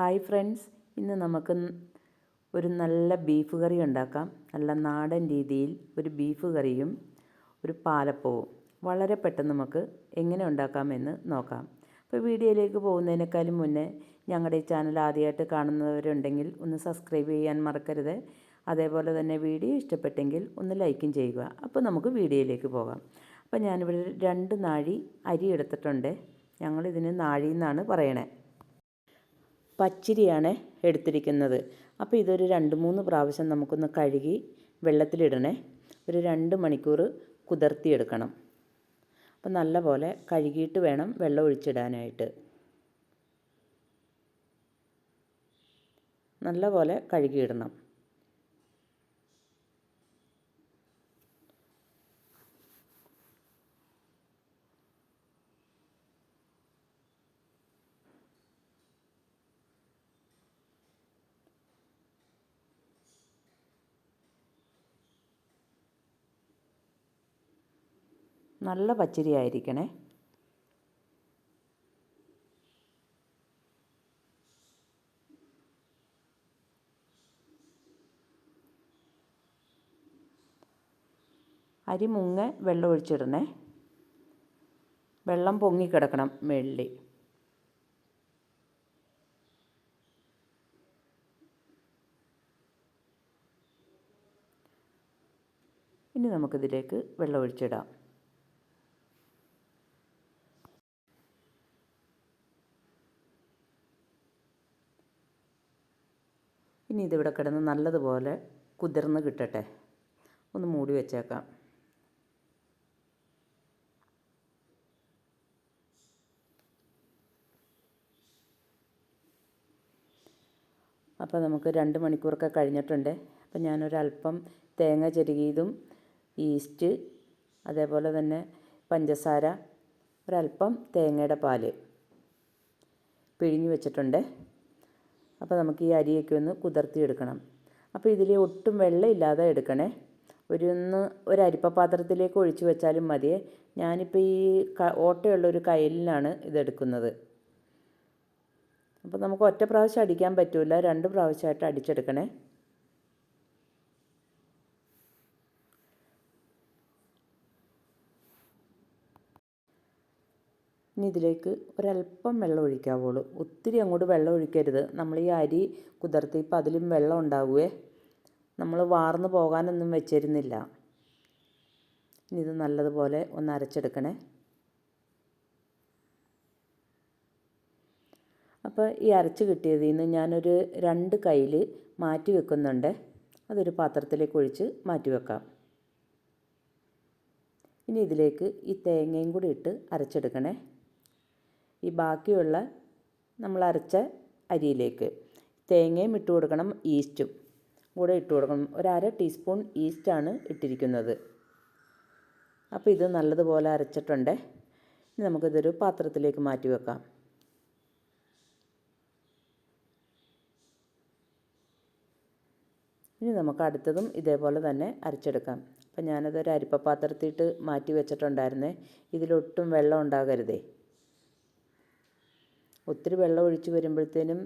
Hi friends. ഇന്ന് നമുക്ക് ഒരു നല്ല ബീഫ് കറി ഉണ്ടാക്കാം. നല്ല നാടൻ രീതിയിൽ ഒരു ബീഫ് കറിയും ഒരു പാലപ്പവും. വളരെ പെട്ടെന്ന് നമുക്ക് എങ്ങനെ ഉണ്ടാക്കാമെന്ന് നോക്കാം. അപ്പോൾ വീഡിയോയിലേക്ക് പോകുന്നതിനേക്കാളും മുന്നേ ഞങ്ങളുടെ ഈ ചാനൽ ആദ്യമായിട്ട് കാണുന്നവരുണ്ടെങ്കിൽ ഒന്ന് സബ്സ്ക്രൈബ് ചെയ്യാൻ മറക്കരുത്. അതേപോലെ തന്നെ വീഡിയോ ഇഷ്ടപ്പെട്ടെങ്കിൽ ഒന്ന് ലൈക്കും ചെയ്യുക. അപ്പോൾ നമുക്ക് വീഡിയോയിലേക്ക് പോകാം. അപ്പോൾ ഞാനിവിടെ രണ്ട് നാഴി അരി എടുത്തിട്ടുണ്ട്. ഞങ്ങളിതിന് നാഴി എന്നാണ് പറയണേ. പച്ചിരിയാണ് എടുത്തിരിക്കുന്നത്. അപ്പോൾ ഇതൊരു രണ്ട് മൂന്ന് പ്രാവശ്യം നമുക്കൊന്ന് കഴുകി വെള്ളത്തിലിടണേ. ഒരു രണ്ട് മണിക്കൂർ കുതിർത്തിയെടുക്കണം. അപ്പോൾ നല്ലപോലെ കഴുകിയിട്ട് വേണം വെള്ളം ഒഴിച്ചിടാനായിട്ട്. നല്ലപോലെ കഴുകിയിടണം. നല്ല പച്ചരി ആയിരിക്കണേ. അരി മുങ്ങ വെള്ളം ഒഴിച്ചിടണേ. വെള്ളം പൊങ്ങിക്കിടക്കണം വെള്ളി ഇനി നമുക്കിതിലേക്ക് വെള്ളം ഒഴിച്ചിടാം. ഇനി ഇതിവിടെ കിടന്ന് നല്ലതുപോലെ കുതിർന്ന് കിട്ടട്ടെ. ഒന്ന് മൂടി വെച്ചേക്കാം. അപ്പോൾ നമുക്ക് രണ്ട് മണിക്കൂറൊക്കെ കഴിഞ്ഞിട്ടുണ്ട്. അപ്പോൾ ഞാനൊരല്പം തേങ്ങ ചെരുകിയതും ഈസ്റ്റ് അതേപോലെ തന്നെ പഞ്ചസാര ഒരല്പം തേങ്ങയുടെ പാൽ പിഴിഞ്ഞ് വെച്ചിട്ടുണ്ട്. അപ്പോൾ നമുക്ക് ഈ അരിയൊക്കെ ഒന്ന് കുതിർത്തി എടുക്കണം അപ്പോൾ ഇതിൽ ഒട്ടും വെള്ളമില്ലാതെ എടുക്കണേ. ഒരു ഒന്ന് ഒരു അരിപ്പ പാത്രത്തിലേക്ക് ഒഴിച്ച് വെച്ചാലും മതിയേ. ഞാനിപ്പോൾ ഈ ഓട്ടയുള്ള ഒരു കയ്യിലാണ് ഇതെടുക്കുന്നത്. അപ്പോൾ നമുക്ക് ഒറ്റ പ്രാവശ്യം അടിക്കാൻ പറ്റില്ല രണ്ട് പ്രാവശ്യമായിട്ട് അടിച്ചെടുക്കണേ. ഇനി ഇതിലേക്ക് ഒരല്പം വെള്ളം ഒഴിക്കാവുള്ളൂ. ഒത്തിരി അങ്ങോട്ട് വെള്ളം ഒഴിക്കരുത്. നമ്മൾ ഈ അരി കുതിർത്തിപ്പോൾ അതിലും വെള്ളം ഉണ്ടാകുവേ നമ്മൾ വാർന്ന് പോകാനൊന്നും വെച്ചിരുന്നില്ല. ഇനി ഇത് നല്ലതുപോലെ ഒന്ന് അരച്ചെടുക്കണേ. അപ്പോൾ ഈ അരച്ച് കിട്ടിയതിൽ നിന്ന് ഞാനൊരു രണ്ട് കയ്യിൽ മാറ്റി വെക്കുന്നുണ്ട്. അതൊരു പാത്രത്തിലേക്ക് ഒഴിച്ച് മാറ്റി വെക്കാം. ഇനി ഇതിലേക്ക് ഈ തേങ്ങയും കൂടി ഇട്ട് അരച്ചെടുക്കണേ. ഈ ബാക്കിയുള്ള നമ്മൾ അരച്ച അരിയിലേക്ക് തേങ്ങയും ഇട്ട് കൊടുക്കണം ഈസ്റ്റും. കൂടെ ഇട്ട് കൊടുക്കണം. ഒരു അര ടീസ്പൂൺ ഈസ്റ്റാണ് ഇട്ടിരിക്കുന്നത്. അപ്പോൾ ഇത് നല്ലതുപോലെ അരച്ചിട്ടുണ്ട്. ഇനി നമുക്കിതൊരു പാത്രത്തിലേക്ക് മാറ്റി വെക്കാം. ഇനി നമുക്ക് അടുത്തതും ഇതേപോലെ തന്നെ അരച്ചെടുക്കാം. അപ്പം ഞാനതൊരു അരിപ്പ പാത്രത്തിട്ട് മാറ്റി വെച്ചിട്ടുണ്ടായിരുന്നേ. ഇതിലൊട്ടും വെള്ളം ഉണ്ടാകരുതേ. ഒത്തിരി വെള്ളം ഒഴിച്ച് വരുമ്പോഴത്തേനും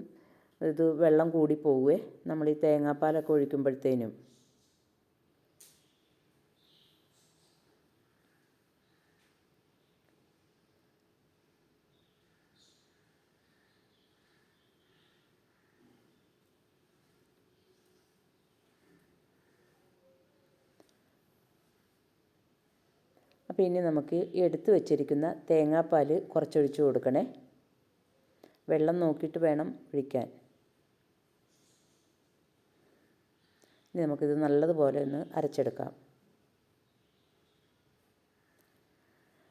ഇത് വെള്ളം കൂടി പോവുകയെ നമ്മൾ ഈ തേങ്ങാപ്പാലൊക്കെ ഒഴിക്കുമ്പോഴത്തേനും. അപ്പോൾ ഇനി നമുക്ക് എടുത്തു വച്ചിരിക്കുന്ന തേങ്ങാപ്പാൽ കുറച്ചൊഴിച്ച് കൊടുക്കണേ. വെള്ളം നോക്കിയിട്ട് വേണം ഒഴിക്കാൻ. ഇനി നമുക്കിത് നല്ലതുപോലെ ഒന്ന് അരച്ചെടുക്കാം.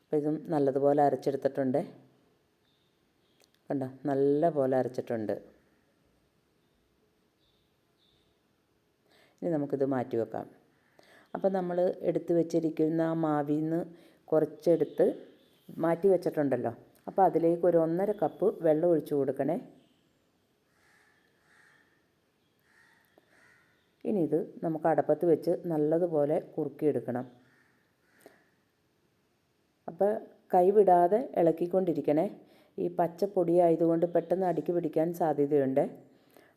അപ്പോൾ ഇതും നല്ലതുപോലെ അരച്ചെടുത്തിട്ടുണ്ട്. കണ്ടോ? നല്ല പോലെ അരച്ചിട്ടുണ്ട്. ഇനി നമുക്കിത് മാറ്റി വെക്കാം. അപ്പോൾ നമ്മൾ എടുത്ത് വെച്ചിരിക്കുന്ന ആ മാവിൽ നിന്ന് കുറച്ചെടുത്ത് മാറ്റി വെച്ചിട്ടുണ്ടല്ലോ. അപ്പോൾ അതിലേക്ക് ഒരു ഒന്നര കപ്പ് വെള്ളം ഒഴിച്ച് കൊടുക്കണേ. ഇനി ഇത് നമുക്ക് അടപ്പത്ത് വെച്ച് നല്ലതുപോലെ കുറുക്കിയെടുക്കണം. അപ്പോൾ കൈവിടാതെ ഇളക്കിക്കൊണ്ടിരിക്കണേ. ഈ പച്ചപ്പൊടി ആയതുകൊണ്ട് പെട്ടെന്ന് അടിക്ക് പിടിക്കാൻ സാധ്യതയുണ്ട്.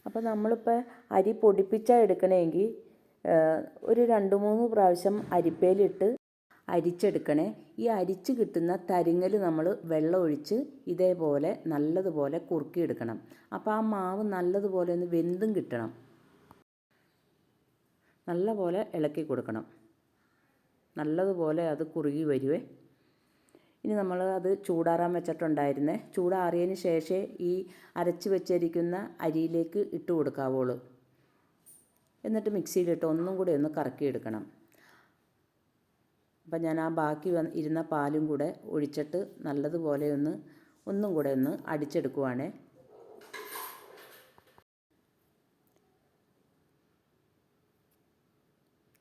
അപ്പോൾ നമ്മളിപ്പോൾ അരി പൊടിപ്പിച്ചാൽ എടുക്കണമെങ്കിൽ ഒരു രണ്ട് മൂന്ന് പ്രാവശ്യം അരിപ്പയിലിട്ട് അരിച്ചെടുക്കണേ. ഈ അരിച്ച് കിട്ടുന്ന തരിങ്ങൽ നമ്മൾ വെള്ളം ഒഴിച്ച് ഇതേപോലെ നല്ലതുപോലെ കുറുക്കിയെടുക്കണം. അപ്പോൾ ആ മാവ് നല്ലതുപോലെ ഒന്ന് വെന്തും കിട്ടണം. നല്ലപോലെ ഇളക്കി കൊടുക്കണം. നല്ലതുപോലെ അത് കുറുകി വരുവേ. ഇനി നമ്മൾ അത് ചൂടാറാൻ വെച്ചിട്ടുണ്ടായിരുന്നേ. ചൂടാറിയതിന് ശേഷമേ ഈ അരച്ച് വെച്ചിരിക്കുന്ന അരിയിലേക്ക് ഇട്ട് കൊടുക്കാവുള്ളൂ. എന്നിട്ട് മിക്സിയിലിട്ട് ഒന്നും കൂടി ഒന്ന് കറക്കിയെടുക്കണം. അപ്പം ഞാൻ ആ ബാക്കി വന്ന് ഇരുന്ന പാലും കൂടെ ഒഴിച്ചിട്ട് നല്ലതുപോലെ ഒന്ന് ഒന്നും കൂടെ ഒന്ന് അടിച്ചെടുക്കുവാണേ.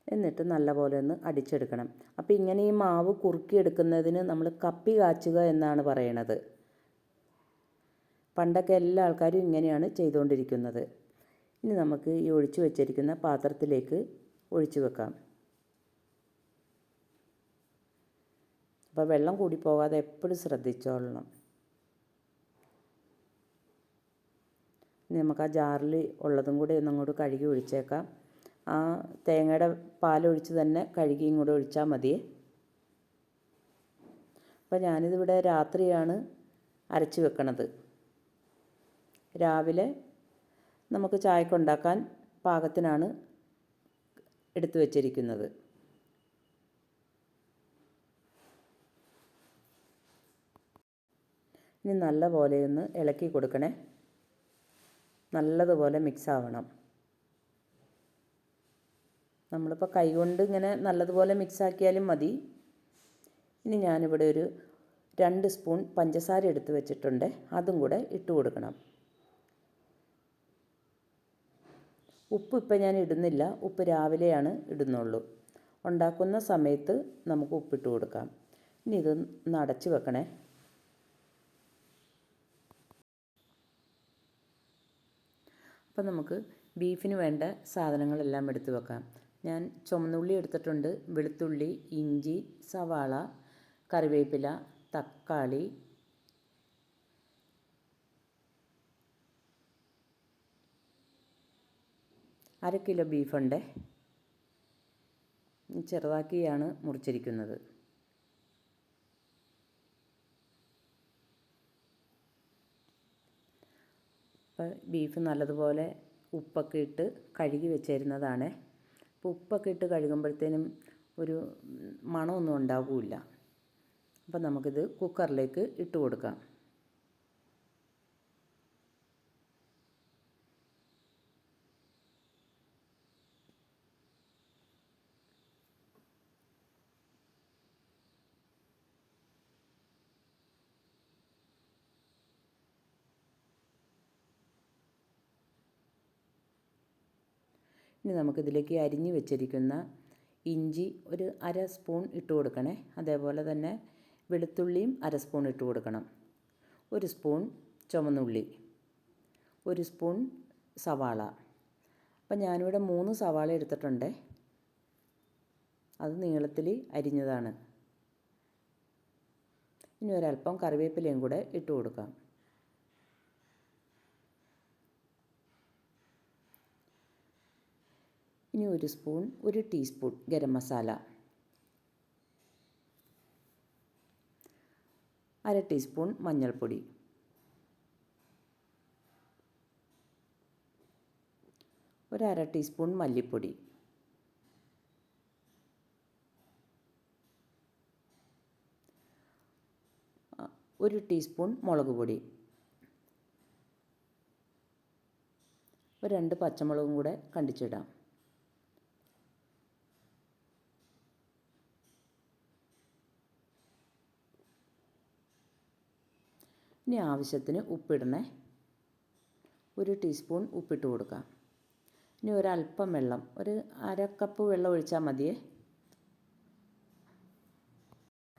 എന്നിട്ട് നല്ലപോലെ ഒന്ന് അടിച്ചെടുക്കണം. അപ്പോൾ ഇങ്ങനെ ഈ മാവ് കുറുക്കിയെടുക്കുന്നതിന് നമ്മൾ കപ്പി കാച്ചുക എന്നാണ് പറയണത്. പണ്ടൊക്കെ എല്ലാ ആൾക്കാരും ഇങ്ങനെയാണ് ചെയ്തുകൊണ്ടിരിക്കുന്നത്. ഇനി നമുക്ക് ഈ ഒഴിച്ചു വെച്ചിരിക്കുന്ന പാത്രത്തിലേക്ക് ഒഴിച്ചു വെക്കാം. അപ്പോൾ വെള്ളം കൂടി പോകാതെ എപ്പോഴും ശ്രദ്ധിച്ചോളണം. നമുക്ക് ആ ജാറിൽ ഉള്ളതും കൂടി ഒന്നങ്ങോട്ട് കഴുകി ഒഴിച്ചേക്കാം. ആ തേങ്ങയുടെ പാലൊഴിച്ച് തന്നെ കഴുകി ഇങ്ങോട്ട് ഒഴിച്ചാൽ മതി. അപ്പോൾ ഞാനിതിവിടെ രാത്രിയാണ് അരച്ച് വെക്കണത്. രാവിലെ നമുക്ക് ചായക്കുണ്ടാക്കാൻ പാകത്തിനാണ് എടുത്തു വച്ചിരിക്കുന്നത്. ഇനി നല്ല പോലെ ഒന്ന് ഇളക്കി കൊടുക്കണേ. നല്ലതുപോലെ മിക്സ് ആവണം. നമ്മളിപ്പോൾ കൈകൊണ്ട് ഇങ്ങനെ നല്ലതുപോലെ മിക്സ് ആക്കിയാലും മതി. ഇനി ഞാനിവിടെ ഒരു രണ്ട് സ്പൂൺ പഞ്ചസാര എടുത്ത് വെച്ചിട്ടുണ്ട്. അതും കൂടെ ഇട്ട് കൊടുക്കണം. ഉപ്പ് ഇപ്പം ഞാൻ ഇടുന്നില്ല. ഉപ്പ് രാവിലെയാണ് ഇടുന്നുള്ളൂ. ഉണ്ടാക്കുന്ന സമയത്ത് നമുക്ക് ഉപ്പിട്ട് കൊടുക്കാം. ഇനി ഇത് അടച്ച് വെക്കണേ. അപ്പം നമുക്ക് ബീഫിന് വേണ്ട സാധനങ്ങളെല്ലാം എടുത്തു വെക്കാം. ഞാൻ ചുമന്നുള്ളി എടുത്തിട്ടുണ്ട്. വെളുത്തുള്ളി ഇഞ്ചി സവാള കറിവേപ്പില തക്കാളി അര കിലോ ബീഫുണ്ട്. ചെറുതാക്കിയാണ് മുറിച്ചിരിക്കുന്നത്. അപ്പോൾ ബീഫ് നല്ലതുപോലെ ഉപ്പൊക്കെ ഇട്ട് കഴുകി വെച്ചിരുന്നതാണ്. അപ്പോൾ ഉപ്പൊക്കെ ഇട്ട് കഴുകുമ്പോഴത്തേനും ഒരു മണമൊന്നും ഉണ്ടാവില്ല. അപ്പോൾ നമുക്കിത് കുക്കറിലേക്ക് ഇട്ട് കൊടുക്കാം. ഇനി നമുക്കിതിലേക്ക് അരിഞ്ഞു വെച്ചിരിക്കുന്ന ഇഞ്ചി ഒരു അര സ്പൂൺ ഇട്ട് കൊടുക്കണേ. അതേപോലെ തന്നെ വെളുത്തുള്ളിയും അര സ്പൂൺ ഇട്ട് കൊടുക്കണം. ഒരു സ്പൂൺ ചുമന്നുള്ളി ഒരു സ്പൂൺ സവാള. അപ്പം ഞാനിവിടെ മൂന്ന് സവാള എടുത്തിട്ടുണ്ട്. അത് നീളത്തിൽ അരിഞ്ഞതാണ്. ഇനി ഒരല്പം കറിവേപ്പിലയും കൂടെ ഇട്ട് കൊടുക്കാം. ഇനി ഒരു സ്പൂൺ ഒരു ടീസ്പൂൺ ഗരം മസാല. അര ടീസ്പൂൺ മഞ്ഞൾപ്പൊടി. ഒരു അര ടീസ്പൂൺ മല്ലിപ്പൊടി. ഒരു ടീസ്പൂൺ മുളക് പൊടി. ഒരു രണ്ട് പച്ചമുളകും കൂടെ കണ്ടിച്ചിടാം. ഇനി ആവശ്യത്തിന് ഉപ്പിടണേ ഒരു ടീസ്പൂൺ ഉപ്പിട്ട് കൊടുക്കാം. ഇനി ഒരല്പം വെള്ളം ഒരു അര കപ്പ് വെള്ളം ഒഴിച്ചാൽ മതിയേ.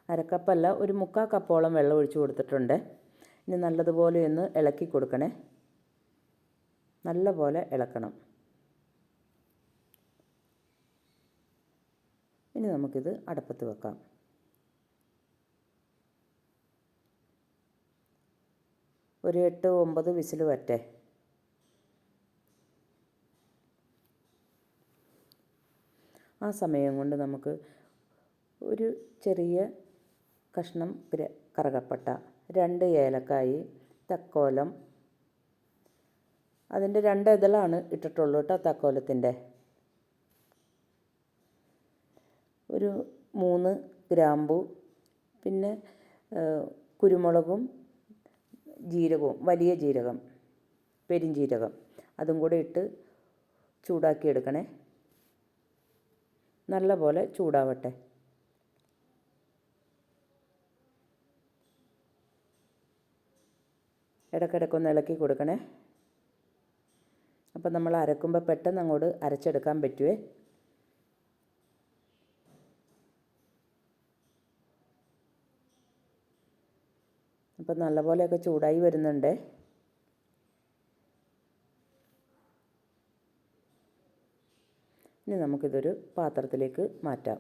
അരക്കപ്പല്ല ഒരു മുക്കാൽ കപ്പോളം വെള്ളം ഒഴിച്ച് കൊടുത്തിട്ടുണ്ട്. ഇനി നല്ലതുപോലെ ഒന്ന് ഇളക്കി കൊടുക്കണേ. നല്ലപോലെ ഇളക്കണം. ഇനി നമുക്കിത് അടപ്പത്ത് വെക്കാം. ഒരു എട്ട് ഒമ്പത് വിസിൽ വറ്റേ ആ സമയം കൊണ്ട് നമുക്ക് ഒരു ചെറിയ കഷ്ണം കറുകപ്പട്ട രണ്ട് ഏലക്കായി തക്കോലം. അതിന്റെ രണ്ട് ഇതളാണ് ഇട്ടിട്ടുള്ളൂ കേട്ടോ തക്കോലത്തിന്റെ. ഒരു മൂന്ന് ഗ്രാമ്പു പിന്നെ കുരുമുളകും ജീരകവും വലിയ ജീരകം പെരിഞ്ജീരകം അതും കൂടെ ഇട്ട് ചൂടാക്കി എടുക്കണേ നല്ല പോലെ ചൂടാവട്ടെ ഇടയ്ക്കിടയ്ക്കൊന്ന് ഇളക്കി കൊടുക്കണേ. അപ്പം നമ്മൾ അരക്കുമ്പോൾ പെട്ടെന്ന് അങ്ങോട്ട് അരച്ചെടുക്കാൻ പറ്റുമേ അപ്പം നല്ലപോലെയൊക്കെ ചൂടായി വരുന്നുണ്ട്. ഇനി നമുക്കിതൊരു പാത്രത്തിലേക്ക് മാറ്റാം.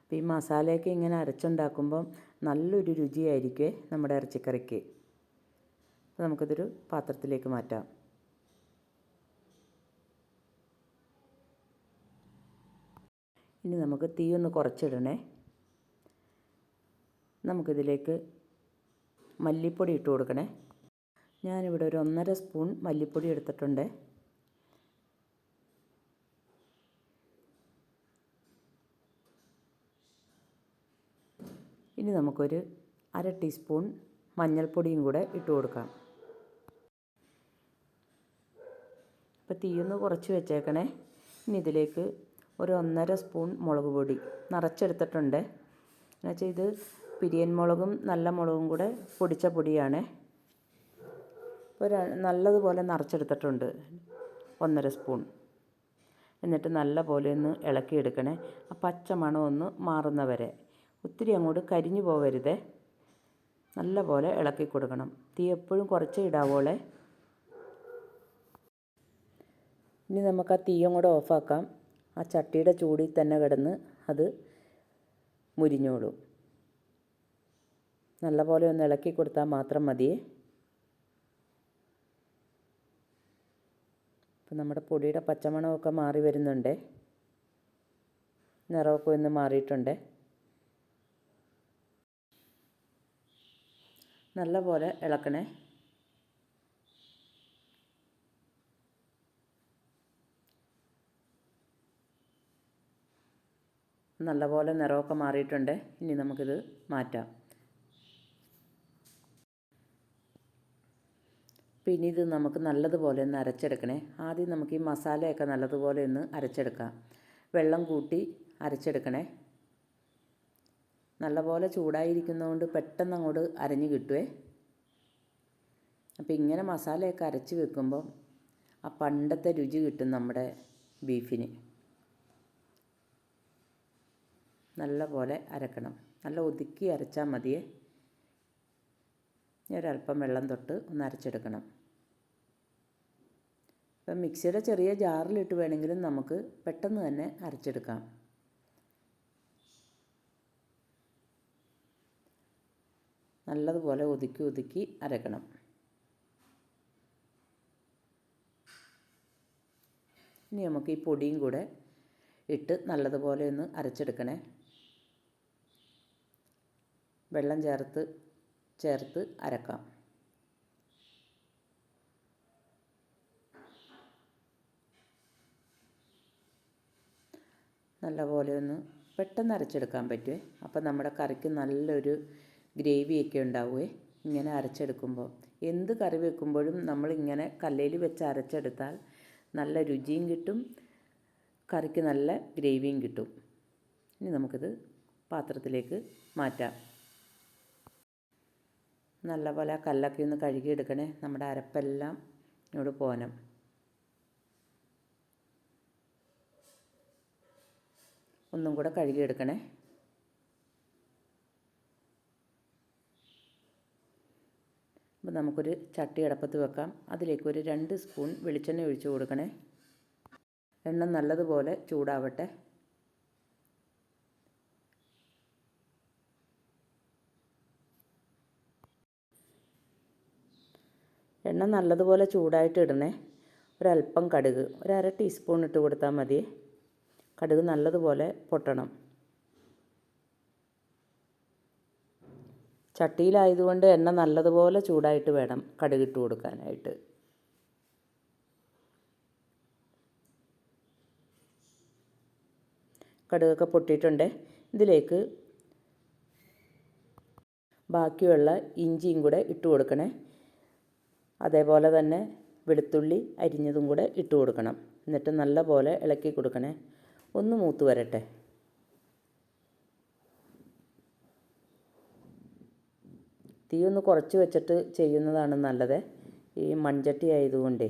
അപ്പോൾ ഈ മസാലയൊക്കെ ഇങ്ങനെ അരച്ചുണ്ടാക്കുമ്പം നല്ലൊരു രുചിയായിരിക്കേ നമ്മുടെ ഇറച്ചിക്കറിക്ക്. നമുക്കിതൊരു പാത്രത്തിലേക്ക് മാറ്റാം. ഇനി നമുക്ക് തീ ഒന്ന് കുറച്ചിടണേ. നമുക്കിതിലേക്ക് മല്ലിപ്പൊടി ഇട്ട് കൊടുക്കണേ. ഞാനിവിടെ ഒരു ഒന്നര സ്പൂൺ മല്ലിപ്പൊടി എടുത്തിട്ടുണ്ട്. ഇനി നമുക്കൊരു അര ടീസ്പൂൺ മഞ്ഞൾപ്പൊടിയും കൂടെ ഇട്ട് കൊടുക്കാം. അപ്പോൾ തീയൊന്ന് കുറച്ച് വെച്ചേക്കണേ. ഇനി ഇതിലേക്ക് ഒരു ഒന്നര സ്പൂൺ മുളക് പൊടി നിറച്ചെടുത്തിട്ടുണ്ട്. എന്നുവെച്ചാൽ ഇത് പിരിയൻ മുളകും നല്ല മുളകും കൂടെ പൊടിച്ച പൊടിയാണ്. ഒരു നല്ലതുപോലെ നിറച്ചെടുത്തിട്ടുണ്ട്. ഒന്നര സ്പൂൺ. എന്നിട്ട് നല്ല പോലെ ഒന്ന് ഇളക്കിയെടുക്കണേ. ആ പച്ച മണം ഒന്ന് മാറുന്നവരെ. ഒത്തിരി അങ്ങോട്ട് കരിഞ്ഞു പോകരുതേ നല്ല പോലെ ഇളക്കി കൊടുക്കണം. തീ എപ്പോഴും കുറച്ച് ഇടാവോളെ. ഇനി നമുക്ക് ആ തീയും കൂടെ ഓഫാക്കാം. ആ ചട്ടിയുടെ ചൂടിൽ തന്നെ കിടന്ന് അത് മുരിഞ്ഞോളും. നല്ല പോലെ ഒന്ന് ഇളക്കി കൊടുത്താൽ മാത്രം മതി. അപ്പം നമ്മുടെ പൊടിയുടെ പച്ചമണമൊക്കെ മാറി വരുന്നുണ്ട്. നിറമൊക്കെ ഒന്ന് മാറിയിട്ടുണ്ട്. നല്ലപോലെ ഇളക്കണേ. നല്ലപോലെ നിറമൊക്കെ മാറിയിട്ടുണ്ട്. ഇനി നമുക്കിത് മാറ്റാം. പിന്നെ ഇത് നമുക്ക് നല്ലതുപോലെ ഒന്ന് അരച്ചെടുക്കണേ. ആദ്യം നമുക്ക് ഈ മസാലയൊക്കെ നല്ലതുപോലെ ഒന്ന് അരച്ചെടുക്കാം. വെള്ളം കൂട്ടി അരച്ചെടുക്കണേ. നല്ലപോലെ ചൂടായിരിക്കുന്നതുകൊണ്ട് പെട്ടെന്ന് അങ്ങോട്ട് അരഞ്ഞ് കിട്ടുവേ. അപ്പോൾ ഇങ്ങനെ മസാലയൊക്കെ അരച്ച് വെക്കുമ്പോൾ ആ പണ്ടത്തെ രുചി കിട്ടും നമ്മുടെ ബീഫിന്. നല്ല പോലെ അരക്കണം. നല്ല ഒതുക്കി അരച്ചാൽ മതിയേ. ഒരല്പം വെള്ളം തൊട്ട് ഒന്ന് അരച്ചെടുക്കണം. ഇപ്പം മിക്സിയുടെ ചെറിയ ജാറിലിട്ട് വേണമെങ്കിലും നമുക്ക് പെട്ടെന്ന് തന്നെ അരച്ചെടുക്കാം. നല്ലതുപോലെ ഒതുക്കി ഒതുക്കി അരക്കണം. ഇനി നമുക്ക് ഈ പൊടിയും കൂടെ ഇട്ട് നല്ലതുപോലെ ഒന്ന് അരച്ചെടുക്കണേ. വെള്ളം ചേർത്ത് ചേർത്ത് അരക്കാം. നല്ലപോലെ ഒന്ന് പെട്ടെന്ന് അരച്ചെടുക്കാൻ പറ്റുമേ അപ്പോൾ നമ്മുടെ കറിക്ക് നല്ലൊരു ഗ്രേവിയൊക്കെ ഉണ്ടാവുമേ ഇങ്ങനെ അരച്ചെടുക്കുമ്പോൾ എന്ത് കറി വെക്കുമ്പോഴും നമ്മളിങ്ങനെ കല്ലയിൽ വെച്ച് അരച്ചെടുത്താൽ നല്ല രുചിയും കിട്ടും കറിക്ക് നല്ല ഗ്രേവിയും കിട്ടും. ഇനി നമുക്കിത് പാത്രത്തിലേക്ക് മാറ്റാം. നല്ലപോലെ ആ കല്ലൊക്കെ ഒന്ന് കഴുകിയെടുക്കണേ. നമ്മുടെ അരപ്പെല്ലാം ഇങ്ങോട്ട് പോനം ഒന്നും കൂടെ കഴുകിയെടുക്കണേ അപ്പോൾ നമുക്കൊരു ചട്ടി അടപ്പത്ത് വെക്കാം. അതിലേക്ക് ഒരു രണ്ട് സ്പൂൺ വെളിച്ചെണ്ണ ഒഴിച്ചു കൊടുക്കണേ. എണ്ണ നല്ലതുപോലെ ചൂടാവട്ടെ. എണ്ണ നല്ലതുപോലെ ചൂടായിട്ട് ഇടണേ. ഒരല്പം കടുക്. ഒരു അര ടീസ്പൂൺ ഇട്ട് കൊടുത്താൽ മതി കടുക് നല്ലതുപോലെ പൊട്ടണം. ചട്ടിയിലായതുകൊണ്ട് എണ്ണ നല്ലതുപോലെ ചൂടായിട്ട് വേണം കടുകിട്ട് കൊടുക്കാനായിട്ട്. കടുകൊക്കെ പൊട്ടിയിട്ടുണ്ട്. ഇതിലേക്ക് ബാക്കിയുള്ള ഇഞ്ചിയും കൂടെ ഇട്ട് കൊടുക്കണേ. അതേപോലെ തന്നെ വെളുത്തുള്ളി അരിഞ്ഞതും കൂടെ ഇട്ട് കൊടുക്കണം. എന്നിട്ട് നല്ലപോലെ ഇളക്കി കൊടുക്കണേ. ഒന്ന് മൂത്ത് വരട്ടെ. തീ ഒന്ന് കുറച്ച് വെച്ചിട്ട് ചെയ്യുന്നതാണ് നല്ലത്. ഈ മൺചട്ടി ആയതുകൊണ്ടേ.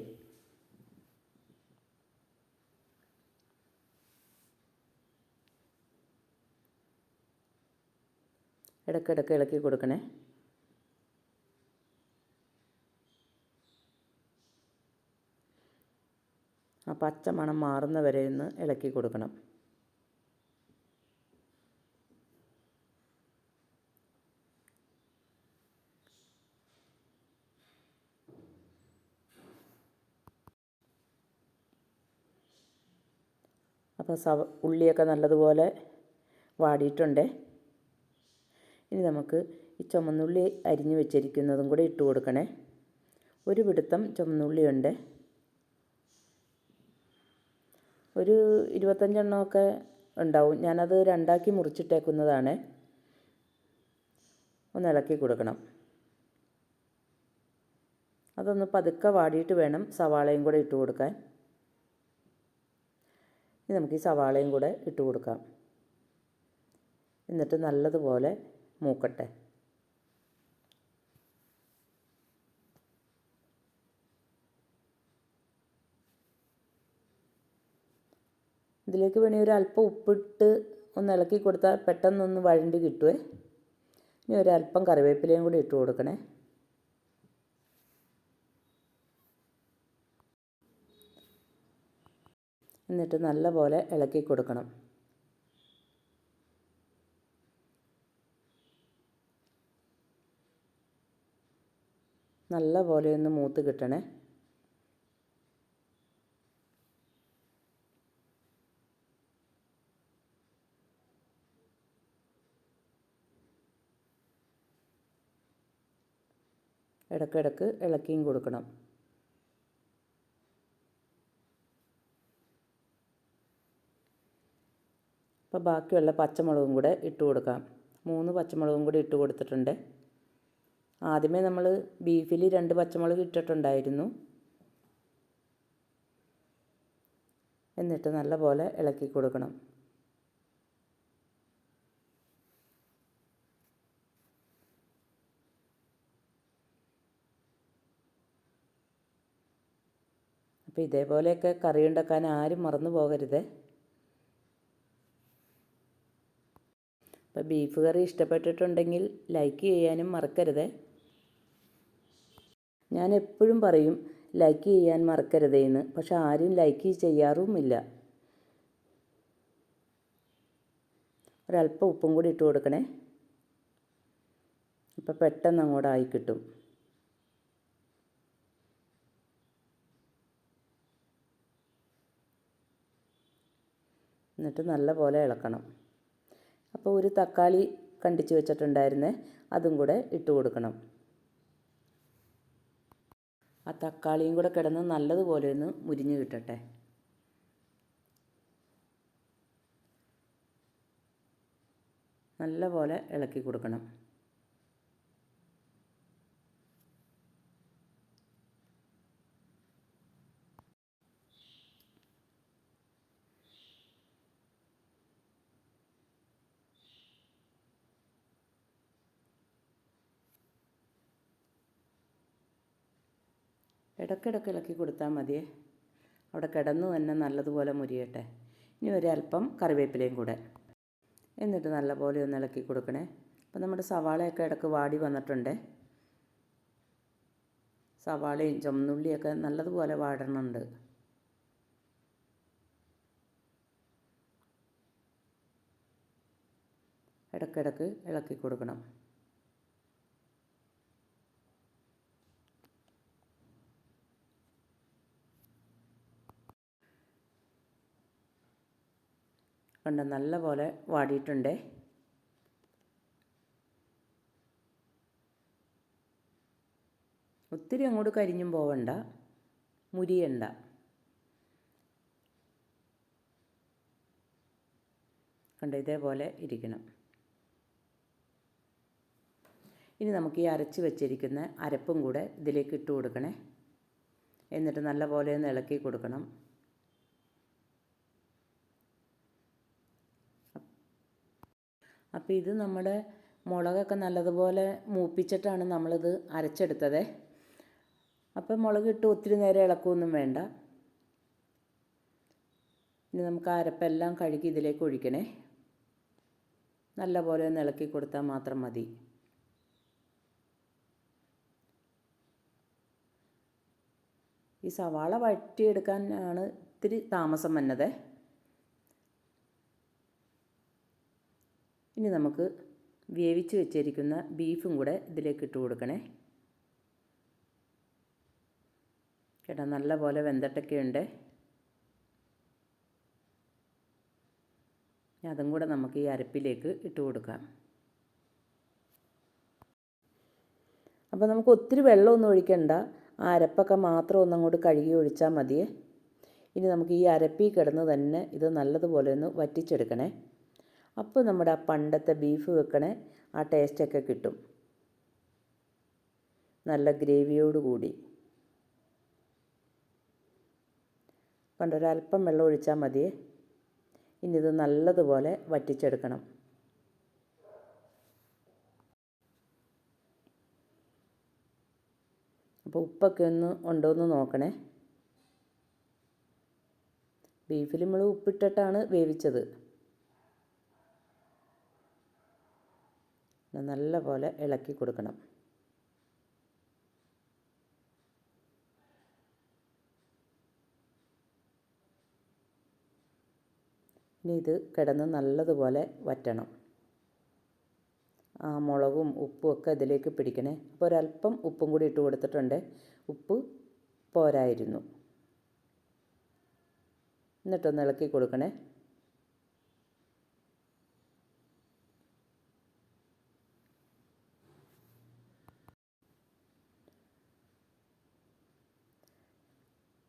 ഇടയ്ക്കിടയ്ക്ക് ഇളക്കി കൊടുക്കണേ. ആ പച്ച മണം മാറുന്ന വരെ ഒന്ന് ഇളക്കി കൊടുക്കണം. അപ്പോൾ സവ ഉള്ളിയൊക്കെ നല്ലതുപോലെ വാടിയിട്ടുണ്ട്. ഇനി നമുക്ക് ഈ ചുമന്നുള്ളി അരിഞ്ഞു വെച്ചിരിക്കുന്നതും കൂടി ഇട്ട് കൊടുക്കണേ. ഒരു പിടുത്തം ചുമന്നുള്ളിയുണ്ട്. ഒരു ഇരുപത്തഞ്ചെണ്ണമൊക്കെ ഉണ്ടാവും. ഞാനത് രണ്ടാക്കി മുറിച്ചിട്ടേക്കുന്നതാണ്. ഒന്ന് ഇളക്കി കൊടുക്കണം. അതൊന്ന് പതുക്കെ വാടിയിട്ട് വേണം സവാളയും കൂടെ ഇട്ട് കൊടുക്കാൻ. ഇനി നമുക്ക് ഈ സവാളയും കൂടെ ഇട്ട് കൊടുക്കാം. എന്നിട്ട് നല്ലതുപോലെ മൂക്കട്ടെ. ഇതിലേക്ക് വേണേൽ ഒരു അല്പം ഉപ്പിട്ട് ഒന്ന് ഇളക്കി കൊടുത്താൽ പെട്ടെന്നൊന്ന് വഴണ്ടി കിട്ടുമേ ഇനി ഒരല്പം കറിവേപ്പിലയും കൂടി ഇട്ട് കൊടുക്കണേ. എന്നിട്ട് നല്ലപോലെ ഇളക്കി കൊടുക്കണം. നല്ല പോലെ ഒന്ന് മൂത്ത് കിട്ടണേ. ഇടയ്ക്കിടയ്ക്ക് ഇളക്കിയും കൊടുക്കണം. അപ്പോൾ ബാക്കിയുള്ള പച്ചമുളകും കൂടെ ഇട്ട് കൊടുക്കാം. മൂന്ന് പച്ചമുളകും കൂടി ഇട്ട് കൊടുത്തിട്ടുണ്ട്. ആദ്യമേ നമ്മൾ ബീഫിൽ രണ്ട് പച്ചമുളക് ഇട്ടിട്ടുണ്ടായിരുന്നു. എന്നിട്ട് നല്ലപോലെ ഇളക്കി കൊടുക്കണം. അപ്പോൾ ഇതേപോലെയൊക്കെ കറി ഉണ്ടാക്കാൻ ആരും മറന്നു പോകരുത്. അപ്പോൾ ബീഫ് കറി ഇഷ്ടപ്പെട്ടിട്ടുണ്ടെങ്കിൽ ലൈക്ക് ചെയ്യാനും മറക്കരുത്. ഞാൻ എപ്പോഴും പറയും ലൈക്ക് ചെയ്യാൻ മറക്കരുത് എന്ന്. പക്ഷെ ആരും ലൈക്ക് ചെയ്യാറുമില്ല. ഒരല്പം ഉപ്പും കൂടി ഇട്ട് കൊടുക്കണേ. അപ്പോൾ പെട്ടെന്ന് അങ്ങോട്ട് ആയി കിട്ടും. എന്നിട്ട് നല്ല പോലെ ഇളക്കണം. അപ്പോൾ ഒരു തക്കാളി കണ്ടിച്ച് വെച്ചിട്ടുണ്ടായിരുന്നേ അതും കൂടെ ഇട്ട് കൊടുക്കണം. ആ തക്കാളിയും കൂടെ കിടന്ന് നല്ലതുപോലെ ഒന്ന് മുരിഞ്ഞ് കിട്ടട്ടെ. നല്ല പോലെ ഇളക്കി കൊടുക്കണം. ഇടയ്ക്കിടയ്ക്ക് ഇളക്കി കൊടുത്താൽ മതിയേ. അവിടെ കിടന്നു തന്നെ നല്ലതുപോലെ മുരിയട്ടെ. ഇനി ഒരല്പം കറിവേപ്പിലയും കൂടെ. എന്നിട്ട് നല്ലപോലെ ഒന്ന് ഇളക്കി കൊടുക്കണേ. അപ്പോൾ നമ്മുടെ സവാളയൊക്കെ ഇടയ്ക്ക് വാടി വന്നിട്ടുണ്ട്. സവാളയും ചുമന്നുള്ളിയൊക്കെ നല്ലതുപോലെ വാടണുണ്ട്. ഇടയ്ക്കിടയ്ക്ക് ഇളക്കി കൊടുക്കണം. കണ്ട നല്ല പോലെ വാടിയിട്ടുണ്ട്. ഒത്തിരി അങ്ങോട്ട് കരിഞ്ഞും പോവണ്ട. മുരിയണ്ട. കണ്ട ഇതേപോലെ ഇരിക്കണം. ഇനി നമുക്ക് ഈ അരച്ച് വെച്ചിരിക്കുന്ന അരപ്പും കൂടെ ഇതിലേക്ക് ഇട്ട് കൊടുക്കണേ. എന്നിട്ട് നല്ല പോലെ ഒന്ന് ഇളക്കി കൊടുക്കണം. അപ്പോൾ ഇത് നമ്മുടെ മുളകൊക്കെ നല്ലതുപോലെ മൂപ്പിച്ചിട്ടാണ് നമ്മളിത് അരച്ചെടുത്തത്. അപ്പം മുളക് ഇട്ട് ഒത്തിരി നേരം ഇളക്കൊന്നും വേണ്ട. ഇനി നമുക്ക് അരപ്പെല്ലാം കഴുകി ഇതിലേക്ക് ഒഴിക്കണേ. നല്ല പോലെ ഒന്ന് ഇളക്കി കൊടുത്താൽ മാത്രം മതി. ഈ സവാള വഴറ്റിയെടുക്കാൻ ആണ് ഇത്തിരി താമസം വന്നത്. ഇനി നമുക്ക് വേവിച്ച് വെച്ചിരിക്കുന്ന ബീഫും കൂടെ ഇതിലേക്ക് ഇട്ട് കൊടുക്കണേ. കേട്ടോ നല്ല പോലെ വെന്തട്ടൊക്കെ ഉണ്ട് അതും കൂടെ നമുക്ക് ഈ അരപ്പിലേക്ക് ഇട്ട് കൊടുക്കാം. അപ്പോൾ നമുക്ക് ഒത്തിരി വെള്ളമൊന്നും ഒഴിക്കണ്ട. ആ അരപ്പൊക്കെ മാത്രം ഒന്നങ്ങോട്ട് കഴുകി ഒഴിച്ചാൽ മതിയേ. ഇനി നമുക്ക് ഈ അരപ്പി കിടന്ന് തന്നെ ഇത് നല്ലതുപോലെ ഒന്ന് വറ്റിച്ചെടുക്കണേ. അപ്പോൾ നമ്മുടെ ആ പണ്ടത്തെ ബീഫ് വെക്കണേ ആ ടേസ്റ്റൊക്കെ കിട്ടും. നല്ല ഗ്രേവിയോട് കൂടി. കണ്ടൊരല്പം വെള്ളം ഒഴിച്ചാൽ മതിയേ. ഇനി ഇത് നല്ലതുപോലെ വറ്റിച്ചെടുക്കണം. അപ്പോൾ ഉപ്പൊക്കെ ഒന്ന് ഉണ്ടോ എന്ന് നോക്കണേ ബീഫിൽ നമ്മൾ ഉപ്പിട്ടിട്ടാണ് വേവിച്ചത്. നല്ല പോലെ ഇളക്കി കൊടുക്കണം. ഇനി ഇത് കിടന്ന് നല്ലതുപോലെ വറ്റണം. ആ മുളകും ഉപ്പും ഒക്കെ ഇതിലേക്ക് പിടിക്കണേ. അപ്പോൾ ഒരല്പം ഉപ്പും കൂടി ഇട്ട് കൊടുത്തിട്ടുണ്ട്. ഉപ്പ് പോരായിരുന്നു. എന്നിട്ടൊന്ന് ഇളക്കി കൊടുക്കണേ.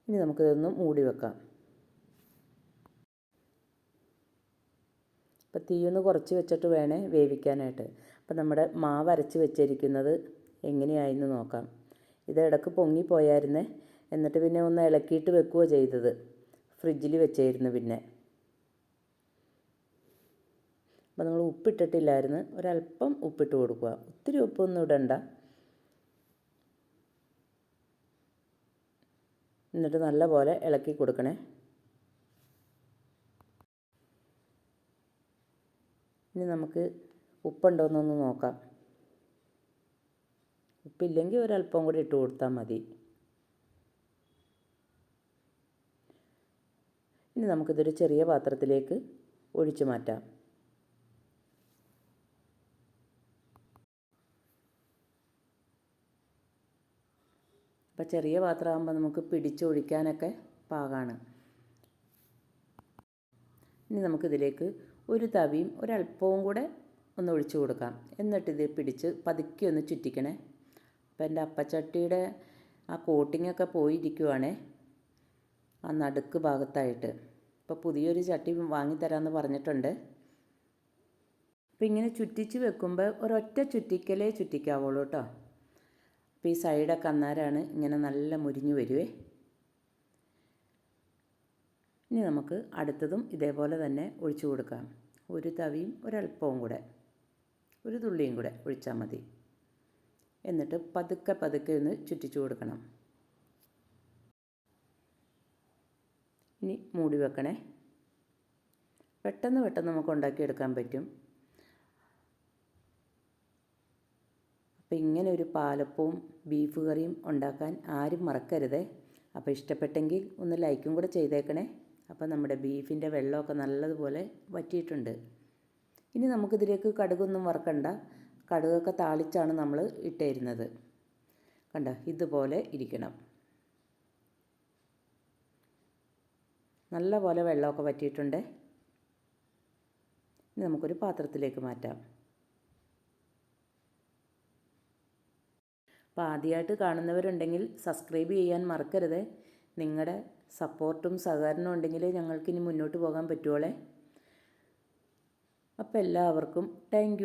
ഇനി നമുക്കിതൊന്ന് മൂടി വെക്കാം. അപ്പോൾ തീയൊന്ന് കുറച്ച് വെച്ചിട്ട് വേണേ വേവിക്കാനായിട്ട്. അപ്പോൾ നമ്മുടെ മാവ് അരച്ച് വെച്ചിരിക്കുന്നത് എങ്ങനെയായെന്ന് നോക്കാം. ഇത് ഇടയ്ക്ക് പൊങ്ങിപ്പോയായിരുന്നേ എന്നിട്ട് പിന്നെ ഒന്ന് ഇളക്കിയിട്ട് വെക്കുകയോ ചെയ്തത്. ഫ്രിഡ്ജിൽ വെച്ചായിരുന്നു പിന്നെ. അപ്പോൾ നമ്മൾ ഉപ്പിട്ടിട്ടില്ലായിരുന്നു. ഒരല്പം ഉപ്പിട്ട് കൊടുക്കുക. ഒത്തിരി ഉപ്പൊന്നും ഇടണ്ട. എന്നിട്ട് നല്ല പോലെ ഇളക്കി കൊടുക്കണേ. ഇനി നമുക്ക് ഉപ്പുണ്ടോയെന്നൊന്ന് നോക്കാം. ഉപ്പില്ലെങ്കിൽ ഒരല്പം കൂടി ഇട്ട് കൊടുത്താൽ മതി. ഇനി നമുക്കിതൊരു ചെറിയ പാത്രത്തിലേക്ക് ഒഴിച്ചു മാറ്റാം. അപ്പോൾ ചെറിയ പാത്രമാകുമ്പോൾ നമുക്ക് പിടിച്ചൊഴിക്കാനൊക്കെ പാകമാണ് ഇനി നമുക്കിതിലേക്ക് ഒരു തവിയും ഒരല്പവും കൂടെ ഒന്ന് ഒഴിച്ചു കൊടുക്കാം. എന്നിട്ട് ഇത് പിടിച്ച് പതുക്കി ഒന്ന് ചുറ്റിക്കണേ. അപ്പം എന്റെ അപ്പച്ചട്ടിയുടെ ആ കോട്ടിങ്ങൊക്കെ പോയിരിക്കുവാണേ ആ നടുക്ക് ഭാഗത്തായിട്ട്. ഇപ്പോൾ പുതിയൊരു ചട്ടി വാങ്ങിത്തരാമെന്ന് പറഞ്ഞിട്ടുണ്ട്. അപ്പോൾ ഇങ്ങനെ ചുറ്റിച്ച് വെക്കുമ്പോൾ ഒരൊറ്റ ചുറ്റിക്കലേ ചുറ്റിക്കാവുള്ളൂ കേട്ടോ. അപ്പോൾ ഈ സൈഡൊക്കെ അന്നേരമാണ് ഇങ്ങനെ നല്ല മുരിഞ്ഞു വരുവേ? ഇനി നമുക്ക് അടുത്തതും ഇതേപോലെ തന്നെ ഒഴിച്ചു കൊടുക്കാം. ഒരു തവിയും ഒരല്പവും കൂടെ ഒരു തുള്ളിയും കൂടെ ഒഴിച്ചാൽ മതി. എന്നിട്ട് പതുക്കെ പതുക്കെ ഒന്ന് ചുറ്റിച്ചു കൊടുക്കണം. ഇനി മൂടി വെക്കണേ. പെട്ടെന്ന് പെട്ടെന്ന് നമുക്ക് ഉണ്ടാക്കിയെടുക്കാൻ പറ്റും. അപ്പോൾ ഇങ്ങനെ ഒരു പാലപ്പവും ബീഫ് കറിയും ഉണ്ടാക്കാൻ ആരും മറക്കരുതേ. അപ്പോൾ ഇഷ്ടപ്പെട്ടെങ്കിൽ ഒന്ന് ലൈക്കും കൂടെ ചെയ്തേക്കണേ. അപ്പോൾ നമ്മുടെ ബീഫിന്റെ വെള്ളമൊക്കെ നല്ലതുപോലെ വറ്റിയിട്ടുണ്ട്. ഇനി നമുക്കിതിലേക്ക് കടുകൊന്നും വറക്കണ്ട. കടുകൊക്കെ താളിച്ചാണ് നമ്മൾ ഇട്ടിരുന്നത്. കണ്ട? ഇതുപോലെ ഇരിക്കണം. നല്ല പോലെ വെള്ളമൊക്കെ വറ്റിയിട്ടുണ്ട്. ഇനി നമുക്കൊരു പാത്രത്തിലേക്ക് മാറ്റാം. അപ്പോൾ ആദ്യമായിട്ട് കാണുന്നവരുണ്ടെങ്കിൽ സബ്സ്ക്രൈബ് ചെയ്യാൻ മറക്കരുത്. നിങ്ങളുടെ സപ്പോർട്ടും സഹകരണവും ഉണ്ടെങ്കിൽ ഞങ്ങൾക്കിനി മുന്നോട്ട് പോകാൻ പറ്റുള്ളേ അപ്പോൾ എല്ലാവർക്കും താങ്ക്